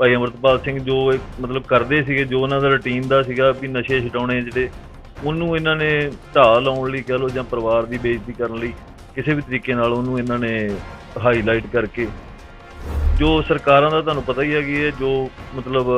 ਭਾਈ ਅਮਰਤਪਾਲ ਸਿੰਘ ਜੋ ਇੱਕ ਮਤਲਬ ਕਰਦੇ ਸੀਗੇ, ਜੋ ਉਹਨਾਂ ਦਾ ਰੁਟੀਨ ਦਾ ਸੀਗਾ ਵੀ ਨਸ਼ੇ ਛਡਾਉਣੇ ਜਿਹੜੇ, ਉਹਨੂੰ ਇਹਨਾਂ ਨੇ ਢਾਹ ਲਾਉਣ ਲਈ ਕਹ ਲਓ ਜਾਂ ਪਰਿਵਾਰ ਦੀ ਬੇਇੱਜ਼ਤੀ ਕਰਨ ਲਈ ਕਿਸੇ ਵੀ ਤਰੀਕੇ ਨਾਲ ਉਹਨੂੰ ਇਹਨਾਂ ਨੇ ਹਾਈਲਾਈਟ ਕਰਕੇ, ਜੋ ਸਰਕਾਰਾਂ ਦਾ ਤੁਹਾਨੂੰ ਪਤਾ ਹੀ ਹੈ ਕਿ ਇਹ ਜੋ ਮਤਲਬ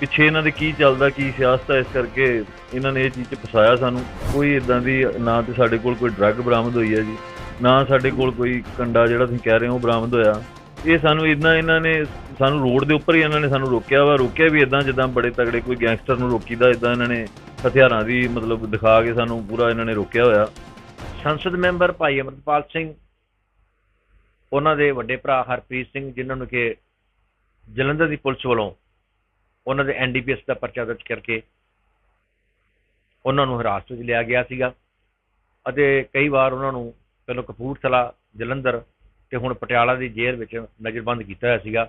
ਪਿੱਛੇ ਇਹਨਾਂ ਦੇ ਕੀ ਚੱਲਦਾ, ਕੀ ਸਿਆਸਤ ਹੈ ਇਸ ਕਰਕੇ ਇਹਨਾਂ ਨੇ ਇਹ ਚੀਜ਼ 'ਚ ਫਸਾਇਆ ਸਾਨੂੰ। ਕੋਈ ਇਦਾਂ ਦੀ ਨਾ ਤੇ ਸਾਡੇ ਕੋਲ ਕੋਈ ਡਰੱਗ ਬਰਾਮਦ ਹੋਈ ਹੈ ਜੀ, ਨਾ ਸਾਡੇ ਕੋਲ ਕੋਈ ਕੰਡਾ ਜਿਹੜਾ ਤੁਸੀਂ ਕਹਿ ਰਹੇ ਹੋ ਬਰਾਮਦ ਹੋਇਆ। ਇਹ ਸਾਨੂੰ ਇਦਾਂ ਇਹਨਾਂ ਨੇ ਸਾਨੂੰ ਰੋਡ ਦੇ ਉੱਪਰ ਹੀ ਇਹਨਾਂ ਨੇ ਸਾਨੂੰ ਰੋਕਿਆ ਵਾ, ਰੋਕਿਆ ਵੀ ਇਦਾਂ ਜਿੱਦਾਂ ਬੜੇ ਤਗੜੇ ਕੋਈ ਗੈਂਗਸਟਰ ਨੂੰ ਰੋਕੀਦਾ ਇਦਾਂ ਇਹਨਾਂ ਨੇ ਹਥਿਆਰਾਂ ਦੀ ਮਤਲਬ ਦਿਖਾ ਕੇ ਸਾਨੂੰ ਪੂਰਾ ਇਹਨਾਂ ਨੇ ਰੋਕਿਆ ਹੋਇਆ। ਸੰਸਦ ਮੈਂਬਰ ਭਾਈ ਅਮਰਪਾਲ ਸਿੰਘ, ਉਹਨਾਂ ਦੇ ਵੱਡੇ ਭਰਾ ਹਰਪ੍ਰੀਤ ਸਿੰਘ, ਜਿਨ੍ਹਾਂ ਨੂੰ ਕਿ ਜਲੰਧਰ ਦੀ ਪੁਲਿਸ ਵੱਲੋਂ ਉਹਨਾਂ ਦੇ ਐਨਡੀਪੀਐਸ ਦਾ ਪਰਚਾ ਦਰਜ ਕਰਕੇ ਉਹਨਾਂ ਨੂੰ ਹਿਰਾਸਤ ਵਿੱਚ ਲਿਆ ਗਿਆ ਸੀਗਾ। ਅਤੇ ਕਈ ਵਾਰ ਉਹਨਾਂ ਨੂੰ ਪਹਿਲਾਂ ਕਪੂਰਥਲਾ, ਜਲੰਧਰ ਤੇ ਹੁਣ ਪਟਿਆਲਾ ਦੀ ਜੇਲ੍ਹ ਵਿੱਚ ਨਜ਼ਰਬੰਦ ਕੀਤਾ ਹੋਇਆ ਸੀਗਾ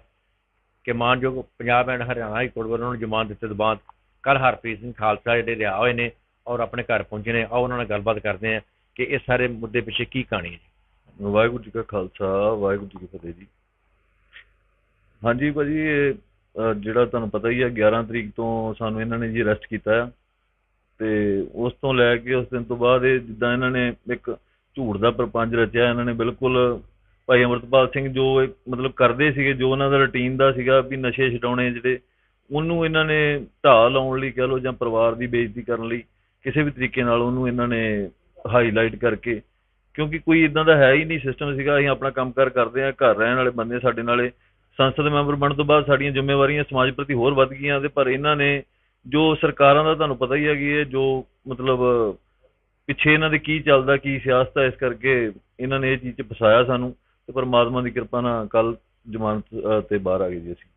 ਕਿ ਮਾਨਯੋਗ Punjab and Haryana high court ਵੱਲੋਂ ਉਹਨਾਂ ਨੂੰ ਜ਼ਮਾਨਤ ਦਿੱਤੇ ਤੋਂ ਬਾਅਦ ਕੱਲ ਹਰਪ੍ਰੀਤ ਸਿੰਘ ਖਾਲਸਾ ਜਿਹੜੇ ਰਿਹਾ ਹੋਏ ਨੇ ਔਰ ਆਪਣੇ ਘਰ ਪਹੁੰਚੇ ਨੇ, ਆਓ ਉਹਨਾਂ ਨਾਲ ਗੱਲਬਾਤ ਕਰਦੇ ਹਾਂ ਕਿ ਇਸ ਸਾਰੇ ਮੁੱਦੇ ਪਿੱਛੇ ਕੀ ਕਹਾਣੀ ਹੈ ਵਾਹਿਗੁਰੂ ਜੀ ਕਾ ਖਾਲਸਾ, ਵਾਹਿਗੁਰੂ ਜੀ ਕੀ ਫਤਿਹ ਜੀ। ਹਾਂਜੀ ਭਾਜੀ ਜਿਹੜਾ ਤੁਹਾਨੂੰ ਪਤਾ ਹੀ ਹੈ 11 ਤਰੀਕ ਤੋਂ ਸਾਨੂੰ ਇਹਨਾਂ ਨੇ ਜੀ ਅਰੈਸਟ ਕੀਤਾ ਆ। ਤੇ ਉਸ ਤੋਂ ਲੈ ਕੇ ਉਸ ਦਿਨ ਤੋਂ ਬਾਅਦ ਇਹ ਜਿੱਦਾਂ ਇਹਨਾਂ ਨੇ ਇੱਕ ਝੂਠ ਦਾ ਪ੍ਰਪੰਜ ਰਚਿਆ, ਇਹਨਾਂ ਨੇ ਬਿਲਕੁਲ ਭਾਈ ਅਮਰਤਪਾਲ ਸਿੰਘ ਜੋ ਇੱਕ ਮਤਲਬ ਕਰਦੇ ਸੀਗੇ, ਜੋ ਉਹਨਾਂ ਦਾ ਰੁਟੀਨ ਦਾ ਸੀਗਾ ਵੀ ਨਸ਼ੇ ਛਡਾਉਣੇ ਜਿਹੜੇ, ਉਹਨੂੰ ਇਹਨਾਂ ਨੇ ਢਾਹ ਲਾਉਣ ਲਈ ਕਹਿ ਲਓ ਜਾਂ ਪਰਿਵਾਰ ਦੀ ਬੇਇੱਜ਼ਤੀ ਕਰਨ ਲਈ ਕਿਸੇ ਵੀ ਤਰੀਕੇ ਨਾਲ ਉਹਨੂੰ ਇਹਨਾਂ ਨੇ ਹਾਈਲਾਈਟ ਕਰਕੇ, ਕਿਉਂਕਿ ਕੋਈ ਇਦਾਂ ਦਾ ਹੈ ਹੀ ਨਹੀਂ ਸਿਸਟਮ ਸੀਗਾ, ਅਸੀਂ ਆਪਣਾ ਕੰਮਕਾਰ ਕਰਦੇ ਆ ਘਰ ਰਹਿਣ ਵਾਲੇ ਬੰਦੇ ਸਾਡੇ ਨਾਲੇ, ਸੰਸਦ ਮੈਂਬਰ ਬਣਨ ਤੋਂ ਬਾਅਦ ਸਾਡੀਆਂ ਜ਼ਿੰਮੇਵਾਰੀਆਂ ਸਮਾਜ ਪ੍ਰਤੀ ਹੋਰ ਵੱਧ ਗਈਆਂ ਤੇ ਪਰ ਇਹਨਾਂ ਨੇ ਜੋ ਸਰਕਾਰਾਂ ਦਾ ਤੁਹਾਨੂੰ ਪਤਾ ਹੀ ਹੈ ਕਿ ਇਹ ਜੋ ਮਤਲਬ ਪਿੱਛੇ ਇਹਨਾਂ ਦੇ ਕੀ ਚੱਲਦਾ, ਕੀ ਸਿਆਸਤ ਹੈ ਇਸ ਕਰਕੇ ਇਹਨਾਂ ਨੇ ਇਹ ਚੀਜ਼ 'ਚ ਫਸਾਇਆ ਸਾਨੂੰ। ਤੇ ਪਰਮਾਤਮਾ ਦੀ ਕਿਰਪਾ ਨਾਲ ਕੱਲ ਜ਼ਮਾਨਤ ਤੇ ਬਾਹਰ ਆ ਗਏ ਜੀ ਅਸੀਂ।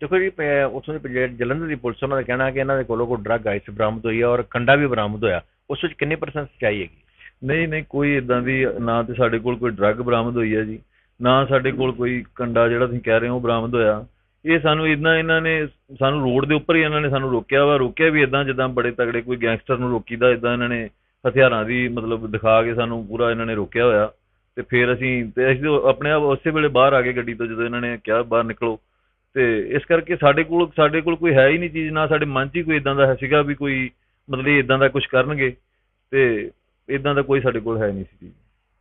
ਦੇਖੋ ਜੀ, ਪ- ਉੱਥੋਂ ਦੇ ਜਲੰਧਰ ਦੀ ਪੁਲਿਸ, ਉਹਨਾਂ ਦਾ ਕਹਿਣਾ ਕਿ ਇਹਨਾਂ ਦੇ ਕੋਲੋਂ ਕੋਈ ਡਰੱਗ ਆਈਸ ਬਰਾਮਦ ਹੋਈ ਹੈ ਔਰ ਕੰਡਾ ਵੀ ਬਰਾਮਦ ਹੋਇਆ। ਉਸ ਵਿੱਚ ਕਿੰਨੇ ਪਰਸੈਂਟ ਸੱਚਾਈ ਹੈਗੀ? ਨਹੀਂ ਨਹੀਂ, ਕੋਈ ਇਦਾਂ ਦੀ ਨਾ ਤੇ ਸਾਡੇ ਕੋਲ ਕੋਈ ਡਰੱਗ ਬਰਾਮਦ ਹੋਈ ਹੈ ਜੀ, ਨਾ ਸਾਡੇ ਕੋਲ ਕੋਈ ਕੰਡਾ ਜਿਹੜਾ ਤੁਸੀਂ ਕਹਿ ਰਹੇ ਹੋ ਬਰਾਮਦ ਹੋਇਆ। ਇਹ ਸਾਨੂੰ ਇਦਾਂ ਇਹਨਾਂ ਨੇ, ਸਾਨੂੰ ਰੋਡ ਦੇ ਉੱਪਰ ਹੀ ਇਹਨਾਂ ਨੇ ਸਾਨੂੰ ਰੋਕਿਆ ਵਾ, ਰੋਕਿਆ ਵੀ ਇਦਾਂ ਜਿੱਦਾਂ ਬੜੇ ਤਗੜੇ ਕੋਈ ਗੈਂਗਸਟਰ ਨੂੰ ਰੋਕੀਦਾ ਇਦਾਂ ਇਹਨਾਂ ਨੇ ਹਥਿਆਰਾਂ ਦੀ ਮਤਲਬ ਦਿਖਾ ਕੇ ਸਾਨੂੰ ਪੂਰਾ ਇਹਨਾਂ ਨੇ ਰੋਕਿਆ ਹੋਇਆ। ਤੇ ਫਿਰ ਅਸੀਂ ਤੇ ਅਸੀਂ ਆਪਣੇ ਆਪ ਉਸੇ ਵੇਲੇ ਬਾਹਰ ਆ ਗਏ ਗੱਡੀ ਤੋਂ ਜਦੋਂ ਇਹਨਾਂ ਨੇ ਕਿਹਾ ਬਾਹਰ ਨਿਕਲੋ। ਤੇ ਇਸ ਕਰਕੇ ਸਾਡੇ ਕੋਲ ਸਾਡੇ ਕੋਲ ਕੋਈ ਹੈ ਹੀ ਨਹੀਂ ਚੀਜ਼ ਨਾ ਸਾਡੇ ਮਨ 'ਚ ਹੀ ਕੋਈ ਇਦਾਂ ਦਾ ਸੀਗਾ ਵੀ ਕੋਈ ਮਤਲਬ ਇਦਾਂ ਦਾ ਕੁਝ ਕਰਨਗੇ ਤੇ ਇਦਾਂ ਦਾ ਕੋਈ ਸਾਡੇ ਕੋਲ ਹੈ ਨਹੀਂ ਸੀ। ਜੀ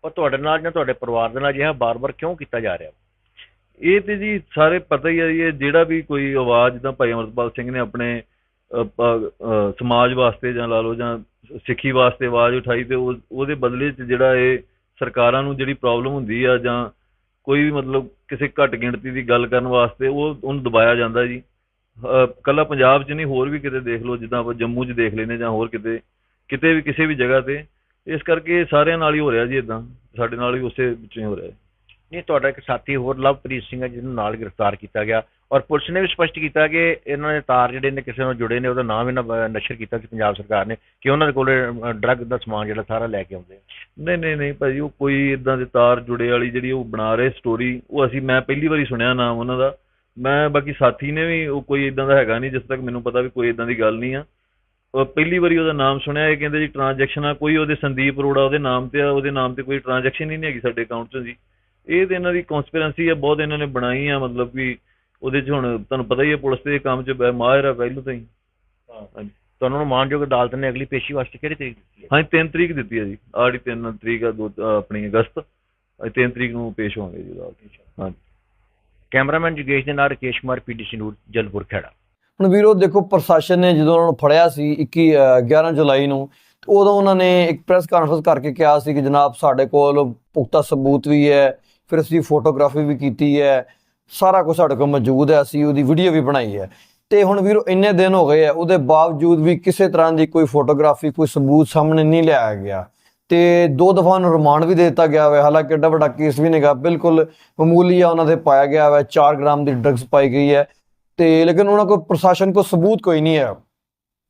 ਔਰ ਤੁਹਾਡੇ ਨਾਲ ਜਾਂ ਤੁਹਾਡੇ ਪਰਿਵਾਰ ਦੇ ਨਾਲ ਅਜਿਹਾ ਬਾਰ-ਬਾਰ ਕਿਉਂ ਕੀਤਾ ਜਾ ਰਿਹਾ? ਇਹ ਤੇ ਜੀ ਸਾਰੇ ਪਤਾ ਹੀ ਹੈ ਜੀ ਇਹ ਜਿਹੜਾ ਵੀ ਕੋਈ ਆਵਾਜ਼ ਜਿੱਦਾਂ ਭਾਈ ਅਮਰਪਾਲ ਸਿੰਘ ਨੇ ਆਪਣੇ ਸਮਾਜ ਵਾਸਤੇ ਜਾਂ ਲਾ ਲਓ ਜਾਂ ਸਿੱਖੀ ਵਾਸਤੇ ਆਵਾਜ਼ ਉਠਾਈ ਤੇ ਉਹ- ਉਹਦੇ ਬਦਲੇ 'ਚ ਜਿਹੜਾ ਇਹ ਸਰਕਾਰਾਂ ਨੂੰ ਜਿਹੜੀ ਪ੍ਰੋਬਲਮ ਹੁੰਦੀ ਆ ਜਾਂ ਕੋਈ ਵੀ ਮਤਲਬ ਕਿਸੇ ਘੱਟ ਗਿਣਤੀ ਦੀ ਗੱਲ ਕਰਨ ਵਾਸਤੇ ਉਹ ਉਹਨੂੰ ਦਬਾਇਆ ਜਾਂਦਾ ਜੀ। ਅ, ਕੱਲਾ ਪੰਜਾਬ 'ਚ ਨਹੀਂ ਹੋਰ ਵੀ ਕਿਤੇ ਦੇਖ ਲਓ ਜਿੱਦਾਂ ਆਪਾਂ ਜੰਮੂ 'ਚ ਦੇਖ ਲੈਨੇ ਜਾਂ ਹੋਰ ਕਿਤੇ ਕਿਤੇ ਵੀ ਕਿਸੇ ਵੀ ਜਗ੍ਹਾ ਤੇ। ਇਸ ਕਰਕੇ ਸਾਰਿਆਂ ਨਾਲ ਹੀ ਹੋ ਰਿਹਾ ਜੀ ਇਦਾਂ ਸਾਡੇ ਨਾਲ ਵੀ ਉਸੇ ਵਿੱਚੋਂ ਹੀ ਹੋ ਰਿਹਾ। ਨਹੀਂ, ਤੁਹਾਡਾ ਇੱਕ ਸਾਥੀ ਹੋਰ ਲਵਪ੍ਰੀਤ ਸਿੰਘ ਹੈ, ਜਿਹਨੂੰ ਨਾਲ ਗ੍ਰਿਫਤਾਰ ਕੀਤਾ ਗਿਆ। ਔਰ ਪੁਲਿਸ ਨੇ ਵੀ ਸਪਸ਼ਟ ਕੀਤਾ ਕਿ ਇਹਨਾਂ ਦੇ ਤਾਰ ਜਿਹੜੇ ਨੇ ਕਿਸੇ ਨਾਲ ਜੁੜੇ ਨੇ, ਉਹਦਾ ਨਾਮ ਇਹਨਾਂ ਨਸ਼ਰ ਕੀਤਾ ਸੀ ਪੰਜਾਬ ਸਰਕਾਰ ਨੇ, ਕਿ ਉਹਨਾਂ ਦੇ ਕੋਲ ਡਰੱਗ ਦਾ ਸਮਾਨ ਜਿਹੜਾ ਸਾਰਾ ਲੈ ਕੇ ਆਉਂਦੇ ਆ। ਨਹੀਂ ਨਹੀਂ ਨਹੀਂ ਭਾਜੀ, ਉਹ ਕੋਈ ਇਦਾਂ ਦੇ ਤਾਰ ਜੁੜੇ ਵਾਲੀ ਜਿਹੜੀ ਉਹ ਬਣਾ ਰਹੇ ਸਟੋਰੀ ਉਹ ਅਸੀਂ, ਮੈਂ ਪਹਿਲੀ ਵਾਰੀ ਸੁਣਿਆ ਨਾਮ ਉਹਨਾਂ ਦਾ। ਮੈਂ, ਬਾਕੀ ਸਾਥੀ ਨੇ ਵੀ, ਉਹ ਕੋਈ ਇਦਾਂ ਦਾ ਹੈਗਾ ਨਹੀਂ, ਜਿਸ ਤੱਕ ਮੈਨੂੰ ਪਤਾ ਵੀ ਕੋਈ ਇਦਾਂ ਦੀ ਗੱਲ ਨਹੀਂ ਆ। ਪਹਿਲੀ ਵਾਰੀ ਉਹਦਾ ਨਾਮ ਸੁਣਿਆ, ਇਹ ਕਹਿੰਦੇ ਜੀ ਟ੍ਰਾਂਜੈਕਸ਼ਨ ਆ, ਕੋਈ ਉਹਦੇ ਸੰਦੀਪ ਅਰੋੜਾ ਉਹਦੇ ਨਾਮ ਤੇ ਆ, ਉਹਦੇ ਨਾਮ ਤੇ ਕੋਈ ਟ੍ਰਾਂਜੈਕਸ਼ਨ ਹੀ ਨਹੀਂ ਹੈਗੀ ਸਾਡੇ ਅਕਾਊਂਟ 'ਚ ਜੀ। ਇਹ ਤੇ ਇਹਨਾਂ ਦੀ ਕਨਸਪੀਰੈਂਸੀ ਆ ਬਹੁਤ ਇਹਨਾਂ ਨੇ ਬਣਾਈ ਆ ਮਤਲਬ ਵੀ ਉਹਦੇ 'ਚ ਹੁਣ ਤੁਹਾਨੂੰ ਪਤਾ ਹੀ ਹੈ ਪੁਲਿਸ ਦੇ ਕੰਮ 'ਚ ਬ- ਮਾਹਿਰ ਆ ਪਹਿਲੋਂ ਤੋਂ ਹੀ। ਹਾਂਜੀ। ਤੁਹਾਨੂੰ ਨੂੰ ਮਾਨਯੋਗ ਅਦਾਲਤ ਨੇ ਅਗਲੀ ਪੇਸ਼ੀ ਵਾਸਤੇ ਕਿਹੜੀ ਤਰੀਕ ਦਿੱਤੀ ਹੈ? ਹਾਂਜੀ 3 ਤਰੀਕ ਦਿੱਤੀ ਹੈ ਜੀ। ਆੜੀ 3 ਤਰੀਕ ਆ ਦੋ ਆਪਣੀ ਅਗਸਤ ਅਸੀਂ 3 ਤਰੀਕ ਨੂੰ ਪੇਸ਼ ਹੋਵਾਂਗੇ ਜੀ ਅਦਾਲਤ ਵਿੱਚ। ਹਾਂਜੀ। ਕੈਮਰਾਮੈਨ ਜਗੇਸ਼ ਦੇ ਨਾਲ ਰਕੇਸ਼ ਕੁਮਾਰ ਪੀਡੀਸੀ ਨਿਊਜ਼ ਜਲਪੁਰ ਖੇੜਾ ਹੁਣ ਵੀਰੋ ਦੇਖੋ ਪ੍ਰਸ਼ਾਸਨ ਨੇ ਜਦੋਂ ਉਹਨਾਂ ਨੂੰ ਫੜਿਆ ਸੀ 21 ਅਹ 11 ਜੁਲਾਈ ਨੂੰ ਉਦੋਂ ਉਹਨਾਂ ਨੇ ਇੱਕ ਪ੍ਰੈਸ ਕਾਨਫਰੰਸ ਕਰਕੇ ਕਿਹਾ ਸੀ ਕਿ ਜਨਾਬ ਸਾਡੇ ਕੋਲ ਪੁਖਤਾ ਸਬੂਤ ਵੀ ਹੈ ਫਿਰ ਅਸੀਂ ਫੋਟੋਗ੍ਰਾਫੀ ਵੀ ਕੀਤੀ ਹੈ, ਸਾਰਾ ਕੁਝ ਸਾਡੇ ਕੋਲ ਮੌਜੂਦ ਹੈ, ਅਸੀਂ ਉਹਦੀ ਵੀਡੀਓ ਵੀ ਬਣਾਈ ਹੈ। ਤੇ ਹੁਣ ਵੀਰੋ, ਇੰਨੇ ਦਿਨ ਹੋ ਗਏ ਆ ਉਹਦੇ ਬਾਵਜੂਦ ਵੀ ਕਿਸੇ ਤਰ੍ਹਾਂ ਦੀ ਕੋਈ ਫੋਟੋਗ੍ਰਾਫੀ ਕੋਈ ਸਬੂਤ ਸਾਹਮਣੇ ਨਹੀਂ ਲਿਆਇਆ ਗਿਆ। ਤੇ ਦੋ ਦਫਾ ਨੂੰ ਰਿਮਾਂਡ ਵੀ ਦੇ ਦਿੱਤਾ ਗਿਆ ਹੋਇਆ, ਹਾਲਾਂਕਿ ਏਡਾ ਵੱਡਾ ਕੇਸ ਵੀ ਨਹੀਂਗਾ ਬਿਲਕੁਲ ਮਾਮੂਲੀਆ ਉਹਨਾਂ ਦੇ ਪਾਇਆ ਗਿਆ ਹੋਇਆ 4 ਗ੍ਰਾਮ ਦੀ ਡਰੱਗਸ ਪਾਈ ਗਈ ਹੈ। ਤੇ ਲੇਕਿਨ ਉਹਨਾਂ ਕੋਲ ਪ੍ਰਸ਼ਾਸਨ ਕੋਲ ਸਬੂਤ ਕੋਈ ਨਹੀਂ ਹੈ।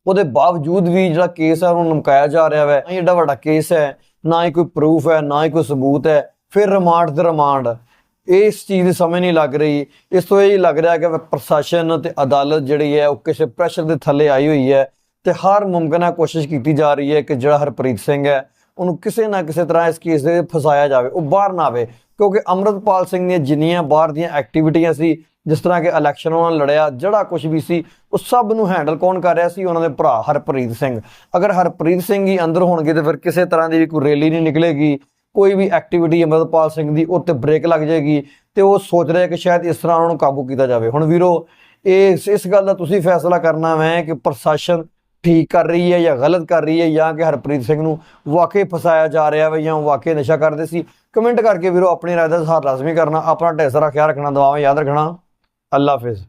ਉਹਦੇ ਬਾਵਜੂਦ ਵੀ ਜਿਹੜਾ ਕੇਸ ਹੈ, ਉਹਨੂੰ ਲਮਕਾਇਆ ਜਾ ਰਿਹਾ ਹੈ ਇਹ ਏਡਾ ਵੱਡਾ ਕੇਸ ਹੈ, ਨਾ ਹੀ ਕੋਈ ਪ੍ਰੂਫ ਹੈ, ਨਾ ਹੀ ਕੋਈ ਸਬੂਤ ਹੈ। ਫਿਰ ਰਿਮਾਂਡ ਤੇ ਰਿਮਾਂਡ ਇਸ ਚੀਜ਼ ਦੀ ਸਮਝ ਨਹੀਂ ਲੱਗ ਰਹੀ। ਇਸ ਤੋਂ ਇਹ ਲੱਗ ਰਿਹਾ ਕਿ ਪ੍ਰਸ਼ਾਸਨ ਤੇ ਅਦਾਲਤ ਜਿਹੜੀ ਹੈ, ਉਹ ਕਿਸੇ ਪ੍ਰੈਸ਼ਰ ਦੇ ਥੱਲੇ ਆਈ ਹੋਈ ਹੈ ਤੇ ਹਰ ਮੁਮਕਿਨ ਕੋਸ਼ਿਸ਼ ਕੀਤੀ ਜਾ ਰਹੀ ਹੈ ਕਿ ਜਿਹੜਾ ਹਰਪ੍ਰੀਤ ਸਿੰਘ ਹੈ, ਉਹਨੂੰ ਕਿਸੇ ਨਾ ਕਿਸੇ ਤਰ੍ਹਾਂ ਇਸ ਕੇਸ ਦੇ ਫਸਾਇਆ ਜਾਵੇ, ਉਹ ਬਾਹਰ ਨਾ ਆਵੇ। ਕਿਉਂਕਿ ਅਮਰਤਪਾਲ ਸਿੰਘ ਦੀਆਂ ਜਿੰਨੀਆਂ ਬਾਹਰ ਦੀਆਂ ਐਕਟੀਵਿਟੀਆਂ ਸੀ, ਜਿਸ ਤਰ੍ਹਾਂ ਕਿ ਇਲੈਕਸ਼ਨ ਉਹਨਾਂ ਨਾਲ ਲੜਿਆ, ਜਿਹੜਾ ਕੁਝ ਵੀ ਸੀ, ਉਹ ਸਭ ਨੂੰ ਹੈਂਡਲ ਕੌਣ ਕਰ ਰਿਹਾ ਸੀ? ਉਹਨਾਂ ਦੇ ਭਰਾ ਹਰਪ੍ਰੀਤ ਸਿੰਘ। ਅਗਰ ਹਰਪ੍ਰੀਤ ਸਿੰਘ ਹੀ ਅੰਦਰ ਹੋਣਗੇ ਤਾਂ ਫਿਰ ਕਿਸੇ ਤਰ੍ਹਾਂ ਦੀ ਵੀ ਕੋਈ ਰੈਲੀ ਨਹੀਂ ਨਿਕਲੇਗੀ ਕੋਈ ਵੀ ਐਕਟੀਵਿਟੀ ਅਮਰਤਪਾਲ ਸਿੰਘ ਦੀ ਉੱਤੇ ਬ੍ਰੇਕ ਲੱਗ ਜਾਏਗੀ ਤੇ ਉਹ ਸੋਚ ਰਿਹਾ ਕਿ ਸ਼ਾਇਦ ਇਸ ਤਰ੍ਹਾਂ ਉਹਨਾਂ ਨੂੰ ਕਾਬੂ ਕੀਤਾ ਜਾਵੇ। ਹੁਣ ਵੀਰੋ ਇਸ ਇਸ ਗੱਲ ਦਾ ਤੁਸੀਂ ਫੈਸਲਾ ਕਰਨਾ ਹੈ ਕਿ ਪ੍ਰਸ਼ਾਸਨ ਠੀਕ ਕਰ ਰਹੀ ਹੈ ਜਾਂ ਗਲਤ ਕਰ ਰਹੀ ਹੈ ਜਾਂ ਕਿ ਹਰਪ੍ਰੀਤ ਸਿੰਘ ਨੂੰ ਵਾਕਈ ਫਸਾਇਆ ਜਾ ਰਿਹਾ ਹੈ ਜਾਂ ਉਹ ਵਾਕਈ ਨਸ਼ਾ ਕਰਦੇ ਸੀ। ਕਮੈਂਟ ਕਰਕੇ ਵੀਰੋ, ਆਪਣੀ ਰਾਏ ਦਾ ਇਜ਼ਹਾਰ ਲਾਜ਼ਮੀ ਕਰਨਾ, ਆਪਣਾ ਢੇਰ ਸਾਰਾ ਖਿਆਲ ਰੱਖਣਾ ਦੁਆਵਾਂ ਯਾਦ ਰੱਖਣਾ। ਅੱਲਾ ਹਾਫਿਜ਼।